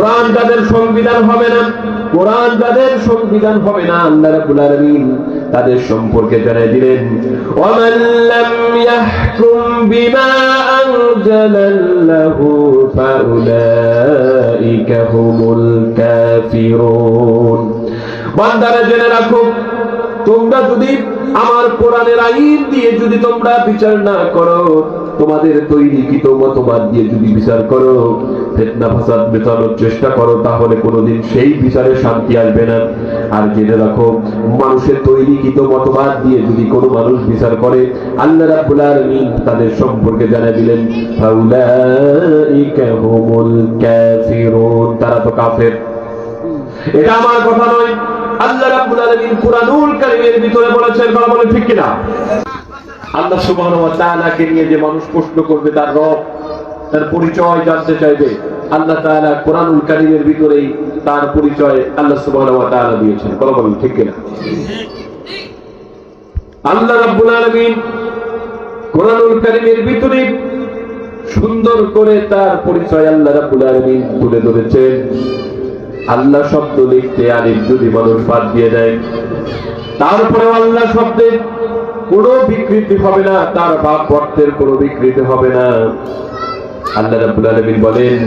কোরআন যাদের সংবিধান হবে না, কোরআন যাদের সংবিধান হবে না, আল্লাহ রাব্বুল আলামিন তাদের সম্পর্কে জানাই দিলেন ওয়ামান লাম ইয়াহকুম বিমা আনজালাল্লাহু ফাউলাইকা হুমুল কাফিরুন। বান্দারা জেনে রাখো, তোমরা যদি আমার কোরআনের আইন দিয়ে যদি তোমরা বিচার না করো তোমাদের তৈরিকৃত মতবাদ দিয়ে যদি বিচার করো, ফেতনা ফাসাদ মেটানোর চেষ্টা করো, তাহলে কোনোদিন সেই বিচারে শান্তি আসবে না। আর জেনে রাখো, মানুষের তৈরি তৈরিকৃত মতবাদ দিয়ে যদি কোনো মানুষ বিচার করে, আল্লাহ রাব্বুল আলামিন তাদের সম্পর্কে জানা দিলেন, ফাউলাইকা হুমুল কাফিরুন। তারা তো কাফের। এটা আমার কথা নয়। আল্লাহ রাব্বুল আলামিন কুরআনুল কারীমের ভিতরে বলেছেন, কথা বলে ঠিক কিনা? আল্লাহ সুবহানাহু ওয়া নিয়ে যে মানুষ প্রশ্ন করবে, তার রব, তার পরিচয় জানতে চাইবে, আল্লাহ তাআলা কোরআনুল কারীমের ভিতরেই তার পরিচয় আল্লাহ সুবহানাহু ওয়া দিয়েছেন। কথা বলেন, ঠিক কিনা? আল্লাহ রাব্বুল আলামিন কোরআনুল কারীমের ভিতরে সুন্দর করে তার পরিচয় আল্লাহ রাব্বুল আলামিন তুলে ধরেছেন। আল্লাহ শব্দ লিখতে আরেক যদি মানুষ বাদ দিয়ে দেয় তারপরে আল্লাহ শব্দের কোনো বিকৃতি হবে না, তার বাপ অর্থের কোনো বিকৃতি হবে না। আল্লাহ রাব্বুল আলামিন বলেন,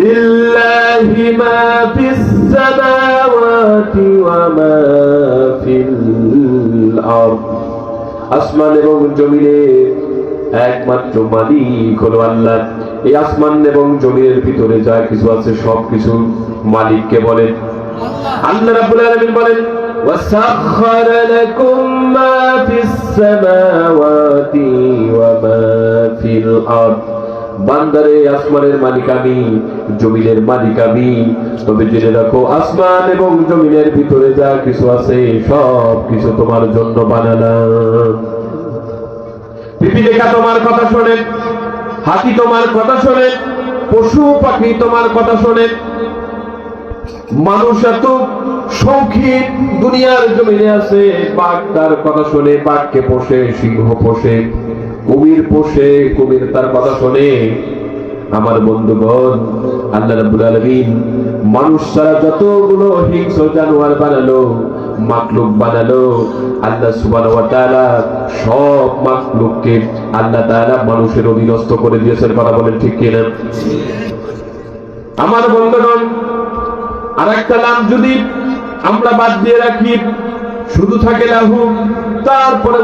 লিল্লাহি মা ফিস সামাওয়াতি ওয়া মা ফিল আরদ। আসমান এবং জমিনে একমাত্র মালিক হলো আল্লাহ। এই আসমান এবং জমিনের ভিতরে যা কিছু আছে সব কিছু মালিককে বলেন। আল্লাহ রাব্বুল আলামিন বলেন وسخر لكم ما في السماوات وما في الأرض বান্দারে আসমানের মালিক আমি জমিনের মালিক আমি তবে জেনে রাখো আসমান এবং জমিনের ভিতরে যা কিছু আছে সব কিছু তোমার জন্য বানালাম পিপিলিকা তোমার কথা শোনেন হাতি তোমার কথা শোনেন পশু পাখি তোমার কথা শোনেন মানুষ এত শৌখিন, দুনিয়ার জমিনে আছে, বাঘ তার কথা শোনে, বাঘকে পোষে, সিংহ পোষে, কুমির পোষে, কুমির তার কথা শোনে। আমার বন্ধুগণ, আল্লাহ রাব্বুল আলামিন মানুষ ছাড়া যতগুলো হিংস্র জানোয়ার বানালো, মাকলুক বানালো, আল্লাহ সুবহানাহু ওয়া তাআলা সব মাকলুককে আল্লাহ তাআলা মানুষের অধীনস্থ করে দিয়েছেন। কথা বলেন ঠিক কিনা? আমার বন্ধুগণ আর একটা নাম যদি আমরা বাদ দিয়ে রাখি, শুধু থাকে লাহু তারপরে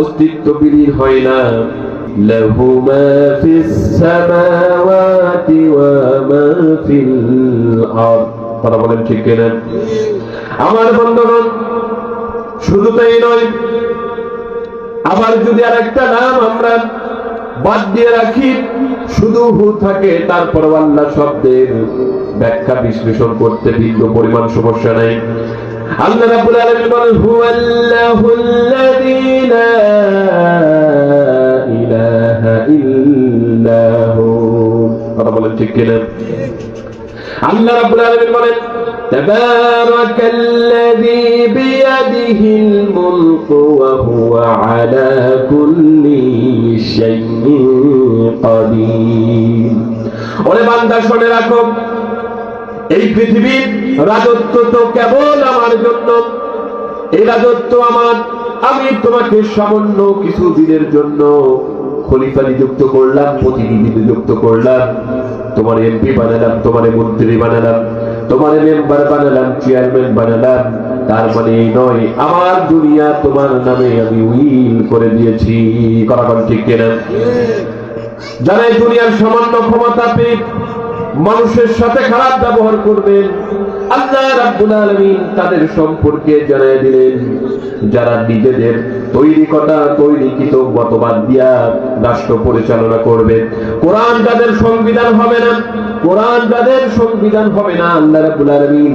অস্তিত্ব বিলীন হয় না। কথা বলেন ঠিক আমার বন্ধুগণ, শুধু তাই নয়, আবার যদি আরেকটা নাম আমরা বাদ দিয়ে রাখি। শুধু হু থাকে, তারপর আল্লাহ শব্দের ব্যাখ্যা বিশ্লেষণ করতে ভিন্ন পরিমাণ সমস্যা নাই। আল্লাহ রাব্বুল আলামিন বলেন হুয়াল্লাহুল্লাযী লা ইলাহা ইল্লা হু বলেন ঠিক কিনা? আল্লাহ রাব্বুল আলামিন বলেন, তাবারাকাল্লাযী বিয়াদিহিল মুলকু ওয়া হুয়া আলা কুল্লি রাখো, এই পৃথিবীর রাজত্ব তো কেবল আমার জন্য। এই রাজত্ব আমার, আমি তোমাকে সামান্য কিছু দিনের জন্য খলিফা নিযুক্ত করলাম, প্রতিনিধি নিযুক্ত করলাম, তোমার এমপি বানালাম, তোমার মন্ত্রী বানালাম, তোমার মেম্বার বানালাম চেয়ারম্যান বানালাম তার মানে নয়, আমার দুনিয়া তোমার নামে আমি উইল করে দিয়েছি। করাবার ঠিক কেনা? যারা এই দুনিয়ার সামান্য ক্ষমতা পেয়ে মানুষের সাথে খারাপ ব্যবহার করবেন, আল্লাহ রাব্বুল আলামিন তাদের সম্পর্কে জানিয়ে দিলেন, যারা নিজেদের তৈরি কথা তৈরিকৃত মতবাদ দিয়া রাষ্ট্র পরিচালনা করবে। কোরআন যাদের সংবিধান হবে না, কোরআন যাদের সংবিধান হবে না, আল্লাহ রাব্বুল আলামিন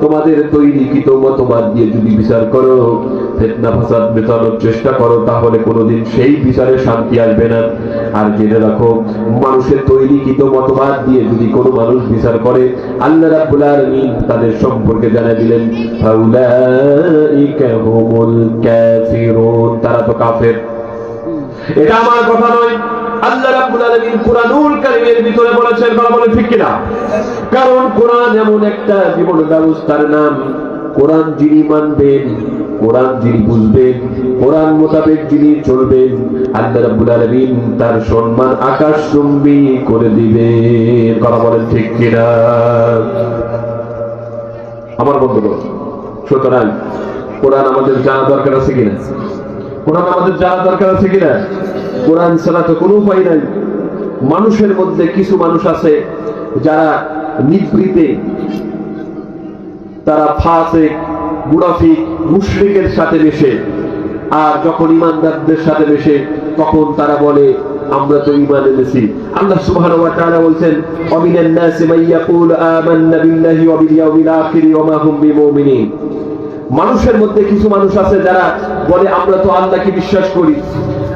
তোমাদের তৈরি তৈরিকৃত মতবাদ দিয়ে যদি বিচার করো, ফেতনা ফাসাদ মেটানোর চেষ্টা করো, তাহলে কোনোদিন সেই বিচারে শান্তি আসবে না। আর জেনে রাখো, মানুষের তৈরি তৈরিকৃত মতবাদ দিয়ে যদি কোনো মানুষ বিচার করে, আল্লাহ রাব্বুল আলামিন তাদের সম্পর্কে জানা দিলেন, ফাউলাইকা হুমুল কাফিরুন। তারা তো কাফের। এটা আমার কথা নয়। আল্লাহ রাব্বুল আলামিন কুরআনুল কারীমের ভিতরে বলেছেন বলা ঠিক কিনা? কারণ কোরআন এমন একটা জীবন ব্যবস্থার নাম। কোরআন যিনি মানবেন, কোরআন যিনি বুঝবেন, কোরআন মোতাবেক যিনি চলবেন, আল্লাহ রাব্বুল আলামিন তার সম্মান আকাশ চুম্বি করে দিবেন। কথা বলেন, ঠিক কিনা? আমার বন্ধুগণ, সুতরাং কোরআন আমাদের জানা দরকার আছে কিনা? কোরআন আমাদের জানা দরকার আছে কিনা? কোরআন ছাড়া তো কোনো উপায় নাই। মানুষের মধ্যে কিছু মানুষ আছে যারা নিবৃতে, তারা ফাসে, মুনাফিক, মুশরিকের সাথে মেশে, আর যখন ইমানদারদের সাথে মেশে, তখন তারা বলে, আমরা তো ঈমান এনেছি। আল্লাহ সুবহানাহু ওয়া তাআলা বলছেন, অমিনান নাসি মান ইয়াকুলু আমান্না বিল্লাহি ওয়া বিল ইয়াউমিল আখির ওয়া মা হুম বিমুমিনিন। মানুষের মধ্যে কিছু মানুষ আছে যারা বলে, আমরা তো আল্লাহকে বিশ্বাস করি।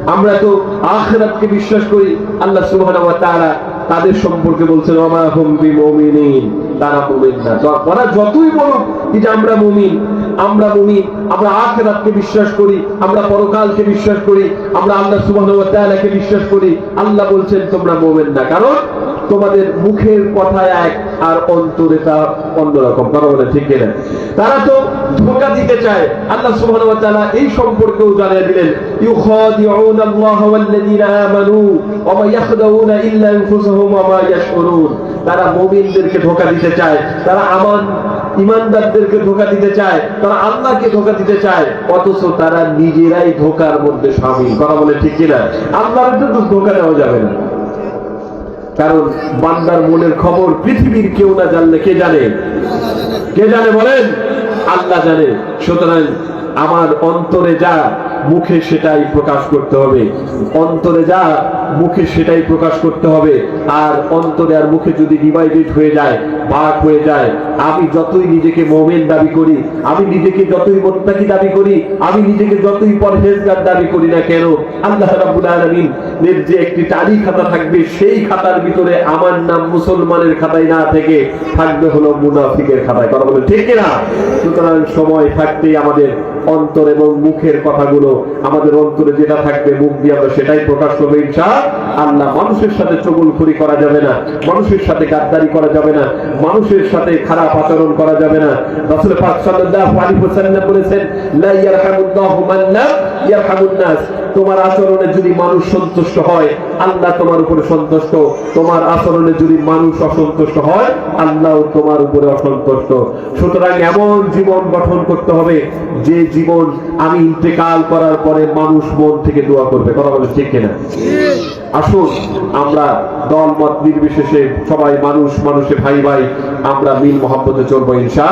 আমরা তো আখরাতকে বিশ্বাস করি, আল্লাহ সুবহানাহু ওয়া তাআলা তাদের সম্পর্কে বলছেন, ওয়া মা হুম বিমুমিনিন তারা মুমিন না। তো ওরা যতই বলুক যে আমরা মুমিন আমরা মুমিন, আমরা আখেরাতকে বিশ্বাস করি, আমরা পরকালকে বিশ্বাস করি, আমরা আল্লাহ সুবহানাহু ওয়া তাআলাকে বিশ্বাস করি, আল্লাহ বলছেন, তোমরা মুমিন না। কারণ তোমাদের মুখের কথা এক আর অন্তরে তা অন্যরকম। কথা বলে ঠিক কিনা? তারা তো ধোকা দিতে চায়। আল্লাহ তাআলা এই সম্পর্কেও জানিয়ে দিলেন তারা ধোকা দিতে চায়, তারা আমান ইমানদারদেরকে ধোকা দিতে চায়, তারা আল্লাহকে ধোকা দিতে চায়, অথচ তারা নিজেরাই ধোকার মধ্যে শামিল কথা বলে ঠিক কিনা? আল্লাহর ধোকা দেওয়া যাবে না। কারণ বান্দার মনের খবর পৃথিবীর কেউ না জানলে কে জানে? কে জানে বলেন? আল্লাহ জানে। সুতরাং আমার অন্তরে যা মুখে সেটাই প্রকাশ করতে হবে। অন্তরে যা মুখে সেটাই প্রকাশ করতে হবে। আর অন্তরে আর মুখে যদি ডিভাইডেড হয়ে যায়, ভাগ হয়ে যায়, আমি যতই নিজেকে মোমেন দাবি করি, আমি নিজেকে যতই মোত্তাকি দাবি করি, আমি নিজেকে যতই পরহেজগার দাবি করি না কেন, আল্লাহ রাব্বুল আলামিন এর যে একটি তালি খাতা থাকবে, সেই খাতার ভিতরে আমার নাম মুসলমানের খাতায় না থেকে থাকবে হলো মুনাফিকের খাতায়। কথা বলে ঠিক না সুতরাং সময় থাকতেই আমাদের অন্তর এবং মুখের কথাগুলো আমাদের অন্তরে যেটা থাকবে, মুখ দিয়ে আমরা সেটাই প্রকাশ করব, ইনশা আল্লাহ। মানুষের সাথে চগুলখুরি করা যাবে না, মানুষের সাথে গাদ্দারি করা যাবে না, মানুষের সাথে খারাপ আচরণ করা যাবে না। রাসূল পাক সাল্লাল্লাহু আলাইহি ওয়াসাল্লাম বলেছেন, লা ইয়ারহামুল্লাহু মান লা ইয়ারহামুন নাস। তোমার আচরণে যদি মানুষ সন্তুষ্ট হয়, আল্লাহ তোমার উপরে সন্তুষ্ট। তোমার আচরণে যদি মানুষ অসন্তুষ্ট হয়, আল্লাহ তোমার উপরে অসন্তুষ্ট। সুতরাং এমন জীবন গঠন করতে হবে যে জীবন আমি ইন্তেকাল করার পরে মানুষ মন থেকে দোয়া করবে। কথা বলে ঠিক কিনা? আসুন, আমরা দল মত নির্বিশেষে সবাই মানুষ, মানুষে ভাই ভাই, আমরা মিল, মহব্বতে চলবো ইনশা